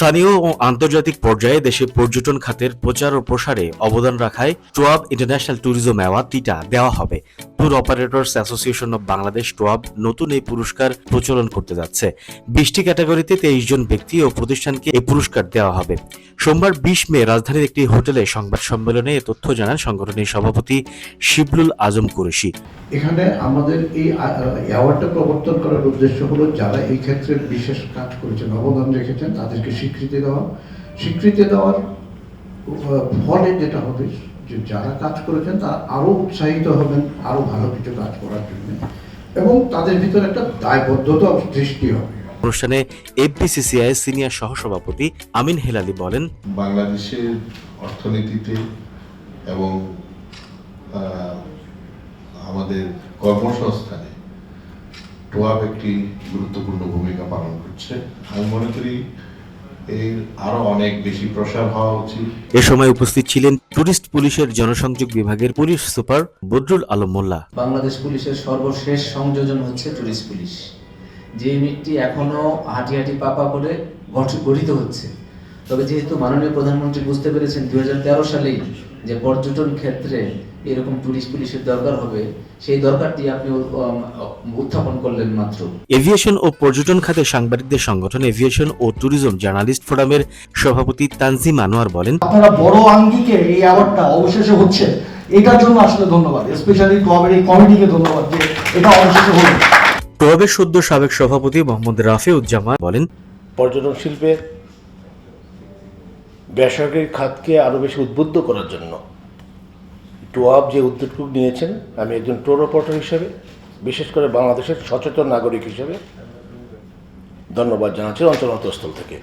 স্থানীয় ও আন্তর্জাতিক পর্যায়ে দেশে পর্যটন খাতের প্রচার ও প্রসারে অবদান রাখায় টোয়াব ইন্টারন্যাশনাল ট্যুরিজম অ্যাওয়ার্ডটিটা দেওয়া হবে। Tour operators association of Bangladesh TOAB নতুন এই পুরস্কার প্রচলন করতে যাচ্ছে। বিশটি ক্যাটাগরিতে তেইশ জন ব্যক্তি ও প্রতিষ্ঠানকে এই পুরস্কার দেওয়া হবে। সোমবার বিশ মে রাজধানীর একটি হোটেলে সংবাদ সম্মেলনে এ তথ্য জানান সংগঠনের সভাপতি শিবলুল আজম কুরেশি। এখানে আমাদের এই অ্যাওয়ার্ডটা প্রবর্তন করার উদ্দেশ্য হলো যারা এই ক্ষেত্রে বিশেষ কাজ করেছেন, অবদান রেখেছেন, তাদেরকে স্বীকৃতি দেওয়া। স্বীকৃতি দেওয়ার ফলে যেটা হবে যে যারা কাজ করেছেন তারা আরও উৎসাহিত হবেন আরও ভালো কিছু কাজ করার জন্য। এবং তাদের ভিতরে একটা দায়বদ্ধতা সৃষ্টি হবে। অনুষ্ঠানে এফবিসিসিআই সিনিয়র সহসভাপতি আমিন হেলালি বলেন বাংলাদেশের অর্থনীতিতে এবং আহ, আমাদের কর্মসংস্থানে টোয়াব একটি গুরুত্বপূর্ণ ভূমিকা পালন করছে। আমি মনে করি এ সময় উপস্থিত ছিলেন টুরিস্ট পুলিশের জনসংযোগ বিভাগের পুলিশ সুপার বদরুল আলম মোল্লা। বাংলাদেশ পুলিশের সর্বশেষ সংযোজন হচ্ছে টুরিস্ট পুলিশ। যে ইউনিটটি এখনও হাঁটি হাঁটি পাপা করে গঠ- গঠিত হচ্ছে। তবে যেহেতু মাননীয় প্রধানমন্ত্রী বুঝতে পেরেছেন দুই হাজার তেরো সালেই যে পর্যটন ক্ষেত্রে এরকম টুরিস্ট পুলিশের দরকার হবে সেই দরকারটি আপনি উত্থাপন করলেন মাত্র। এভিয়েশন ও পর্যটন খাতে সাংবাদিকদের সংগঠন এভিয়েশন ও ট্যুরিজম জার্নালিস্ট ফোরামের সভাপতি তানজিম আনোয়ার বলেন আপনারা বড় আঙ্গিকে এই অ্যাওয়ার্ডটা অবশেষে হচ্ছে। এটার জন্য আসলে ধন্যবাদ। স্পেশালি ক্লাবের এই কমিটিকে ধন্যবাদ যে এটা অবশেষে হলো। টোয়াবের সদ্য সাবেক সভাপতি মোহাম্মদ রাফিউজ্জামান বলেন পর্যটন শিল্পে বেসরকারি খাতকে আরও বেশি উদ্বুদ্ধ করার জন্য। টোয়াব যে উদ্যোগটুকু নিয়েছেন, আমি একজন টোর অপারেটর হিসেবে, বিশেষ করে বাংলাদেশের সচেতন নাগরিক হিসেবে ধন্যবাদ জানাচ্ছি অঞ্চল থেকে।